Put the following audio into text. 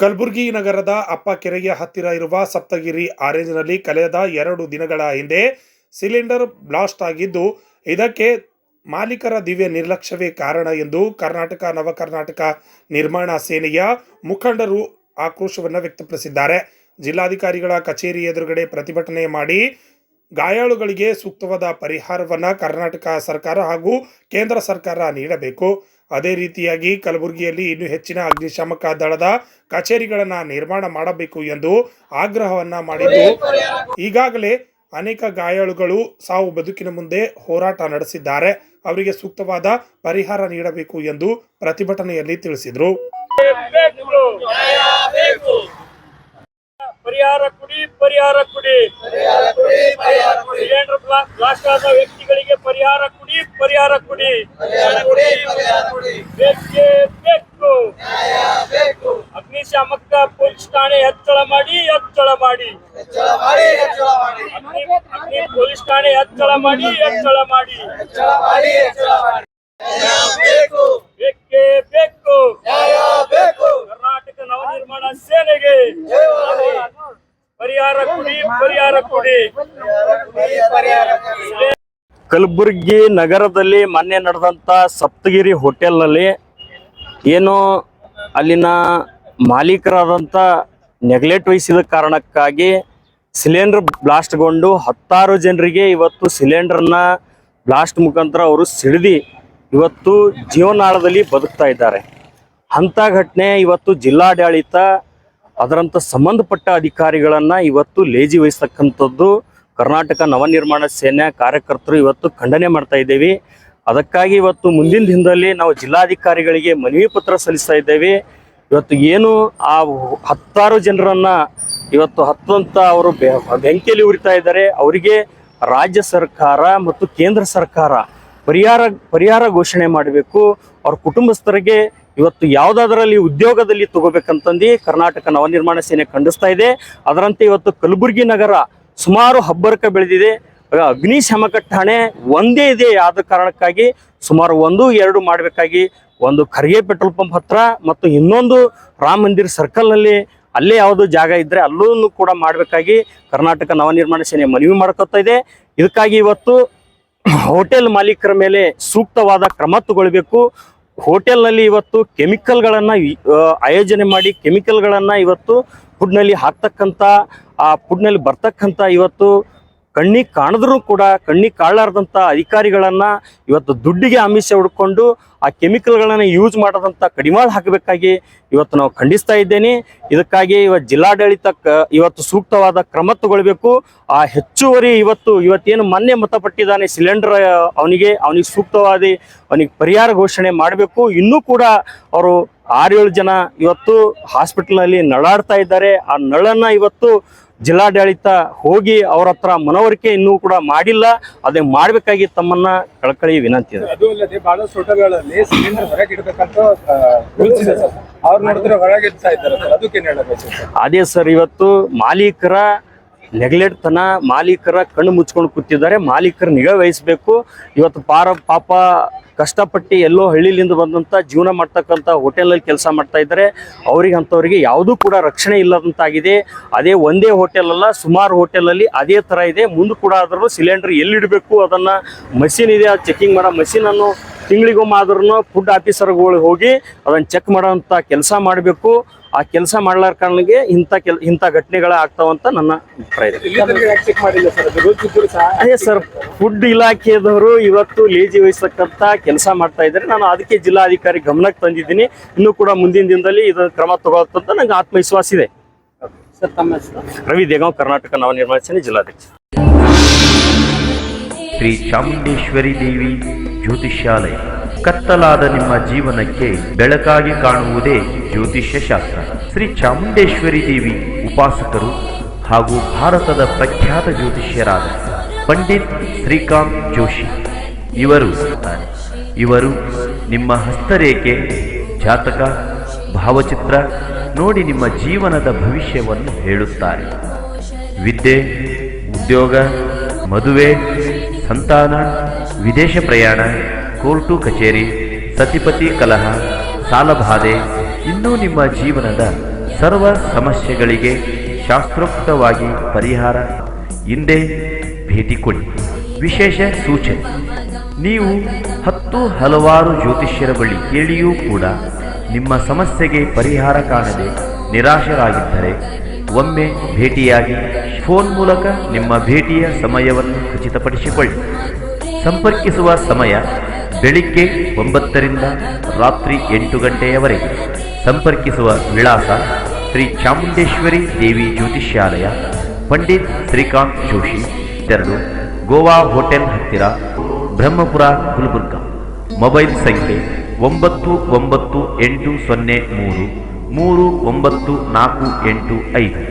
ಕಲಬುರಗಿ ನಗರದ ಅಪ್ಪ ಕೆರೆಯ ಹತ್ತಿರ ಇರುವ ಸಪ್ತಗಿರಿ ಆರೇಂಜ್ನಲ್ಲಿ ಕಳೆದ ಎರಡು ದಿನಗಳ ಹಿಂದೆ ಸಿಲಿಂಡರ್ ಬ್ಲಾಸ್ಟ್ ಆಗಿದ್ದು, ಇದಕ್ಕೆ ಮಾಲೀಕರ ದಿವ್ಯ ನಿರ್ಲಕ್ಷ್ಯವೇ ಕಾರಣ ಎಂದು ಕರ್ನಾಟಕ ನವಕರ್ನಾಟಕ ನಿರ್ಮಾಣ ಸೇನೆಯ ಮುಖಂಡರು ಆಕ್ರೋಶವನ್ನು ವ್ಯಕ್ತಪಡಿಸಿದ್ದಾರೆ. ಜಿಲ್ಲಾಧಿಕಾರಿಗಳ ಕಚೇರಿ ಎದುರುಗಡೆ ಪ್ರತಿಭಟನೆ ಮಾಡಿ ಗಾಯಾಳುಗಳಿಗೆ ಸೂಕ್ತವಾದ ಪರಿಹಾರವನ್ನು ಕರ್ನಾಟಕ ಸರ್ಕಾರ ಹಾಗೂ ಕೇಂದ್ರ ಸರ್ಕಾರ ನೀಡಬೇಕು. ಅದೇ ರೀತಿಯಾಗಿ ಕಲಬುರಗಿಯಲ್ಲಿ ಇನ್ನೂ ಹೆಚ್ಚಿನ ಅಗ್ನಿಶಾಮಕ ದಳದ ಕಚೇರಿಗಳನ್ನು ನಿರ್ಮಾಣ ಮಾಡಬೇಕು ಎಂದು ಆಗ್ರಹವನ್ನ ಮಾಡಿದ್ದು ಈಗಾಗಲೇ ಅನೇಕ ಗಾಯಾಳುಗಳು ಸಾವು ಬದುಕಿನ ಮುಂದೆ ಹೋರಾಟ ನಡೆಸಿದ್ದಾರೆ ಅವರಿಗೆ ಸೂಕ್ತವಾದ ಪರಿಹಾರ ನೀಡಬೇಕು ಎಂದು ಪ್ರತಿಭಟನೆಯಲ್ಲಿ ತಿಳಿಸಿದರು ಪರಿಹಾರ ಕುಡಿ ಪರಿಹಾರ ಕುಡಿ ಸಿಲಿಂಡರ್ ಬ್ಲಾ- ಬ್ಲಾಸ್ಟ್ ಆದ ವ್ಯಕ್ತಿಗಳಿಗೆ ಪರಿಹಾರ ಕುಡಿ ಪರಿಹಾರ ಕುಡಿ ಬೇಕೇ. ಬೇಕು. ಅಗ್ನಿಶಾಮಕ ಪೊಲೀಸ್ ಠಾಣೆ ಹೆಚ್ಚಳ ಮಾಡಿ ಹೆಚ್ಚಳ ಮಾಡಿ. ಅಗ್ನಿ ಅಗ್ನಿ ಪೊಲೀಸ್ ಠಾಣೆ ಹೆಚ್ಚಳ ಮಾಡಿ ಹೆಚ್ಚಳ ಮಾಡಿ. ಬೇಕೇ. ಬೇಕು. ಕರ್ನಾಟಕ ನವನಿರ್ಮಾಣ ಸೇನೆಗೆ ಪರಿಹಾರ ಕೊಡಿ ಪರಿಹಾರ ಕೊಡಿ. ಕಲಬುರಗಿ ನಗರದಲ್ಲಿ ಮೊನ್ನೆ ನಡೆದಂತ ಸಪ್ತಗಿರಿ ಹೋಟೆಲ್ನಲ್ಲಿ ಏನು ಅಲ್ಲಿನ ಮಾಲೀಕರಾದಂಥ ನೆಗ್ಲೆಕ್ಟ್ ವಹಿಸಿದ ಕಾರಣಕ್ಕಾಗಿ ಸಿಲಿಂಡರ್ ಬ್ಲಾಸ್ಟ್ಗೊಂಡು ಹತ್ತಾರು ಜನರಿಗೆ ಇವತ್ತು ಸಿಲಿಂಡರ್ನ ಬ್ಲಾಸ್ಟ್ ಮುಖಾಂತರ ಅವರು ಸಿಡಿದು ಇವತ್ತು ಜೀವನಾಳದಲ್ಲಿ ಬದುಕ್ತಾ ಇದ್ದಾರೆ. ಅಂಥ ಘಟನೆ ಇವತ್ತು ಜಿಲ್ಲಾಡಳಿತ ಅದರಂಥ ಸಂಬಂಧಪಟ್ಟ ಅಧಿಕಾರಿಗಳನ್ನ ಇವತ್ತು ಲೇಜಿ ವಹಿಸ್ತಕ್ಕಂಥದ್ದು ಕರ್ನಾಟಕ ನವನಿರ್ಮಾಣ ಸೇನೆ ಕಾರ್ಯಕರ್ತರು ಇವತ್ತು ಖಂಡನೆ ಮಾಡ್ತಾ ಇದ್ದೇವೆ. ಅದಕ್ಕಾಗಿ ಇವತ್ತು ಮುಂದಿನ ದಿನದಲ್ಲಿ ನಾವು ಜಿಲ್ಲಾಧಿಕಾರಿಗಳಿಗೆ ಮನವಿ ಪತ್ರ ಸಲ್ಲಿಸ್ತಾ ಇದ್ದೇವೆ. ಇವತ್ತು ಏನು ಆ ಹತ್ತಾರು ಜನರನ್ನ ಇವತ್ತು ಹತ್ತಂತ ಅವರು ಬೆಂಕಿಯಲ್ಲಿ ಉರಿತಾ ಇದ್ದಾರೆ. ಅವರಿಗೆ ರಾಜ್ಯ ಸರ್ಕಾರ ಮತ್ತು ಕೇಂದ್ರ ಸರ್ಕಾರ ಪರಿಹಾರ ಪರಿಹಾರ ಘೋಷಣೆ ಮಾಡಬೇಕು. ಅವ್ರ ಕುಟುಂಬಸ್ಥರಿಗೆ ಇವತ್ತು ಯಾವುದಾದರಲ್ಲಿ ಉದ್ಯೋಗದಲ್ಲಿ ತಗೋಬೇಕಂತಂದು ಕರ್ನಾಟಕ ನವನಿರ್ಮಾಣ ಸೇನೆ ಖಂಡಿಸ್ತಾ ಇದೆ. ಅದರಂತೆ ಇವತ್ತು ಕಲಬುರಗಿ ನಗರ ಸುಮಾರು ಹಬ್ಬರಕ ಬೆಳೆದಿದೆ. ಅಗ್ನಿಶಾಮಕ ಠಾಣೆ ಒಂದೇ ಇದೆ. ಆದ ಕಾರಣಕ್ಕಾಗಿ ಸುಮಾರು ಒಂದು, ಎರಡು ಮಾಡಬೇಕಾಗಿ ಒಂದು ಖರ್ಗೆ ಪೆಟ್ರೋಲ್ ಪಂಪ್ ಹತ್ರ ಮತ್ತು ಇನ್ನೊಂದು ರಾಮ ಮಂದಿರ್ ಸರ್ಕಲ್ನಲ್ಲಿ ಅಲ್ಲೇ ಯಾವುದು ಜಾಗ ಇದ್ರೆ ಅಲ್ಲೂ ಕೂಡ ಮಾಡಬೇಕಾಗಿ ಕರ್ನಾಟಕ ನವನಿರ್ಮಾಣ ಸೇನೆ ಮನವಿ ಮಾಡ್ಕೊತಾ ಇದೆ. ಇದಕ್ಕಾಗಿ ಇವತ್ತು ಹೋಟೆಲ್ ಮಾಲೀಕರ ಮೇಲೆ ಸೂಕ್ತವಾದ ಕ್ರಮ ತಗೊಳ್ಬೇಕು. ಹೋಟೆಲ್ನಲ್ಲಿ ಇವತ್ತು ಕೆಮಿಕಲ್ಗಳನ್ನು ಆಯೋಜನೆ ಮಾಡಿ ಕೆಮಿಕಲ್ಗಳನ್ನು ಇವತ್ತು ಫುಡ್ನಲ್ಲಿ ಹಾಕ್ತಕ್ಕಂಥ ಆ ಫುಡ್ನಲ್ಲಿ ಬರ್ತಕ್ಕಂಥ ಇವತ್ತು ಕಣ್ಣಿಗೆ ಕಾಣದ್ರೂ ಕೂಡ, ಕಣ್ಣಿಗೆ ಕಾಣಲಾರ್ದಂಥ ಅಧಿಕಾರಿಗಳನ್ನ ಇವತ್ತು ದುಡ್ಡಿಗೆ ಆಮಿಷ ಹುಡ್ಕೊಂಡು ಆ ಕೆಮಿಕಲ್ಗಳನ್ನು ಯೂಸ್ ಮಾಡದಂಥ ಕಡಿಮಾಳು ಹಾಕಬೇಕಾಗಿ ಇವತ್ತು ನಾವು ಖಂಡಿಸ್ತಾ ಇದ್ದೇನೆ. ಇದಕ್ಕಾಗಿ ಇವತ್ತು ಜಿಲ್ಲಾಡಳಿತ ಇವತ್ತು ಸೂಕ್ತವಾದ ಕ್ರಮ ತಗೊಳ್ಬೇಕು. ಆ ಹೆಚ್ಚುವರಿ ಇವತ್ತು, ಇವತ್ತೇನು ಮೊನ್ನೆ ಮತಪಟ್ಟಿದ್ದಾನೆ ಸಿಲಿಂಡರ್ ಅವನಿಗೆ ಅವನಿಗೆ ಸೂಕ್ತವಾದ, ಅವನಿಗೆ ಪರಿಹಾರ ಘೋಷಣೆ ಮಾಡಬೇಕು. ಇನ್ನೂ ಕೂಡ ಅವರು ಆರೇಳು ಜನ ಇವತ್ತು ಹಾಸ್ಪಿಟಲ್ನಲ್ಲಿ ನಳಾಡ್ತಾ ಇದ್ದಾರೆ. ಆ ನಳನ್ನ ಇವತ್ತು ಜಿಲ್ಲಾಡಳಿತ ಹೋಗಿ ಅವ್ರ ಹತ್ರ ಮನವರಿಕೆ ಇನ್ನೂ ಕೂಡ ಮಾಡಿಲ್ಲ. ಅದೇ ಮಾಡಬೇಕಾಗಿ ತಮ್ಮನ್ನ ಕಳಕಳಿ ವಿನಂತಿ ಇದೆ. ಅದು ಅಲ್ಲದೆ ಬಹಳಷ್ಟು ಹೋಟೆಲ್ಗಳಲ್ಲಿ ಸಿಲಿಂಡರ್ ಹೊರಗೆ ಇಡಬೇಕಂತ ಅವ್ರು ನೋಡಿದ್ರೆ ಹೊರಗೆ ಇಡ್ತಾ ಇದ್ದಾರೆ ಸರ್. ಅದಕ್ಕೇನು ಹೇಳಬೇಕು ಸರ್? ಅದೇ ಸರ್ ಇವತ್ತು ಮಾಲೀಕರ ನೆಗ್ಲೆಕ್ಟ್ ತನ ಮಾಲೀಕರ ಕಣ್ಣು ಮುಚ್ಕೊಂಡು ಕೂತಿದ್ದಾರೆ. ಮಾಲೀಕರ ನಿಗಾ ವಹಿಸಬೇಕು. ಇವತ್ತು ಪಾರ ಪಾಪ ಕಷ್ಟಪಟ್ಟು ಎಲ್ಲೋ ಹಳ್ಳಿಲಿಂದ ಬಂದಂಥ ಜೀವನ ಮಾಡ್ತಕ್ಕಂಥ ಹೋಟೆಲಲ್ಲಿ ಕೆಲಸ ಮಾಡ್ತಾ ಇದ್ದಾರೆ. ಅವ್ರಿಗೆ ಅಂಥವ್ರಿಗೆ ಯಾವುದೂ ಕೂಡ ರಕ್ಷಣೆ ಇಲ್ಲದಂತಾಗಿದೆ. ಅದೇ ಒಂದೇ ಹೋಟೆಲ್ ಅಲ್ಲ, ಸುಮಾರು ಹೋಟೆಲಲ್ಲಿ ಅದೇ ಥರ ಇದೆ. ಮುಂದೆ ಕೂಡ ಆದರೂ ಸಿಲಿಂಡರ್ ಎಲ್ಲಿಡಬೇಕು? ಅದನ್ನು ಮಷಿನ್ ಇದೆ. ಆ ಚೆಕಿಂಗ್ ಮಾಡೋ ಮಷಿನನ್ನು ತಿಂಗಳಿಗೊಮ್ಮೆ ಆದ್ರೂ ಫುಡ್ ಆಫೀಸರ್ಗಳು ಹೋಗಿ ಅದನ್ನು ಚೆಕ್ ಮಾಡೋವಂಥ ಕೆಲಸ ಮಾಡಬೇಕು. ಆ ಕೆಲಸ ಮಾಡ್ಲಾರ ಕಾರಣಕ್ಕೆ ಇಂಥ ಕೆಲ್ ಇಂಥ ಘಟನೆಗಳ ಆಗ್ತಾವಂತ ನನ್ನ ಅಭಿಪ್ರಾಯ ಅದು ಸರ್ ಫುಡ್ ಇಲಾಖೆದವರು ಇವತ್ತು ಲೇಜಿ ವಹಿಸತಕ್ಕಂಥ ಕೆಲಸ ಮಾಡ್ತಾ ಇದ್ದಾರೆ. ನಾನು ಅದಕ್ಕೆ ಜಿಲ್ಲಾಧಿಕಾರಿ ಗಮನಕ್ಕೆ ತಂದಿದ್ದೀನಿ. ಇನ್ನೂ ಕೂಡ ಮುಂದಿನ ದಿನದಲ್ಲಿ ಇದರ ಕ್ರಮ ತಗೋತಂತ ನಂಗೆ ಆತ್ಮವಿಶ್ವಾಸ ಇದೆ. ಸರ್ ತಮ್ಮ ಹೆಸರು? ರವಿ ದೇಗಾಂವ್ ಕರ್ನಾಟಕ ನವನಿರ್ಮಾಣ ಸೇನೆ ಜಿಲ್ಲಾಧ್ಯಕ್ಷ. ಶ್ರೀ ಚಾಮುಂಡೇಶ್ವರಿ ದೇವಿ ಜ್ಯೋತಿಷ್ಯಾಲಯ. ಕತ್ತಲಾದ ನಿಮ್ಮ ಜೀವನಕ್ಕೆ ಬೆಳಕಾಗಿ ಕಾಣುವುದೇ ಜ್ಯೋತಿಷ್ಯ ಶಾಸ್ತ್ರ. ಶ್ರೀ ಚಾಮುಂಡೇಶ್ವರಿ ದೇವಿ ಉಪಾಸಕರು ಹಾಗೂ ಭಾರತದ ಪ್ರಖ್ಯಾತ ಜ್ಯೋತಿಷ್ಯರಾದ ಪಂಡಿತ್ ಶ್ರೀಕಾಂತ್ ಜೋಶಿ ಇವರು ಇವರು ನಿಮ್ಮ ಹಸ್ತರೇಖೆ, ಜಾತಕ, ಭಾವಚಿತ್ರ ನೋಡಿ ನಿಮ್ಮ ಜೀವನದ ಭವಿಷ್ಯವನ್ನು ಹೇಳುತ್ತಾರೆ. ವಿದ್ಯೆ, ಉದ್ಯೋಗ, ಮದುವೆ ಸಂತಾನ, ವಿದೇಶ ಪ್ರಯಾಣ, ಕೋರ್ಟು ಕಚೇರಿ, ಸತಿಪತಿ ಕಲಹ, ಸಾಲಬಾಧೆ, ಇನ್ನೂ ನಿಮ್ಮ ಜೀವನದ ಸರ್ವ ಸಮಸ್ಯೆಗಳಿಗೆ ಶಾಸ್ತ್ರೋಕ್ತವಾಗಿ ಪರಿಹಾರ. ಹಿಂದೆ ಭೇಟಿ ಕೊಡಿ. ವಿಶೇಷ ಸೂಚನೆ. ನೀವು ಹತ್ತು ಹಲವಾರು ಜ್ಯೋತಿಷ್ಯರ ಬಳಿ ಕೇಳಿಯೂ ಕೂಡ ನಿಮ್ಮ ಸಮಸ್ಯೆಗೆ ಪರಿಹಾರ ಕಾಣದೆ ನಿರಾಶರಾಗಿದ್ದರೆ ಒಮ್ಮೆ ಭೇಟಿಯಾಗಿ ಫೋನ್ ಮೂಲಕ ನಿಮ್ಮ ಭೇಟಿಯ ಸಮಯವನ್ನು ಖಚಿತಪಡಿಸಿಕೊಳ್ಳಿ. ಸಂಪರ್ಕಿಸುವ ಸಮಯ ಬೆಳಿಗ್ಗೆ ಒಂಬತ್ತರಿಂದ ರಾತ್ರಿ ಎಂಟು ಗಂಟೆಯವರೆಗೆ. ಸಂಪರ್ಕಿಸುವ ವಿಳಾಸ ಶ್ರೀ ಚಾಮುಂಡೇಶ್ವರಿ ದೇವಿ ಜ್ಯೋತಿಷ್ಯಾಲಯ, ಪಂಡಿತ್ ಶ್ರೀಕಾಂತ್ ಜೋಶಿ ತೆರಳು ಗೋವಾ ಹೋಟೆಲ್ ಹತ್ತಿರ, ಬ್ರಹ್ಮಪುರ ಗುಲ್ಬುರ್ಗ. ಮೊಬೈಲ್ ಸಂಖ್ಯೆ ಒಂಬತ್ತು ಒಂಬತ್ತು ಎಂಟು ಸೊನ್ನೆ ಮೂರು ಮೂರು ಒಂಬತ್ತು ನಾಲ್ಕು ಎಂಟು ಐದು.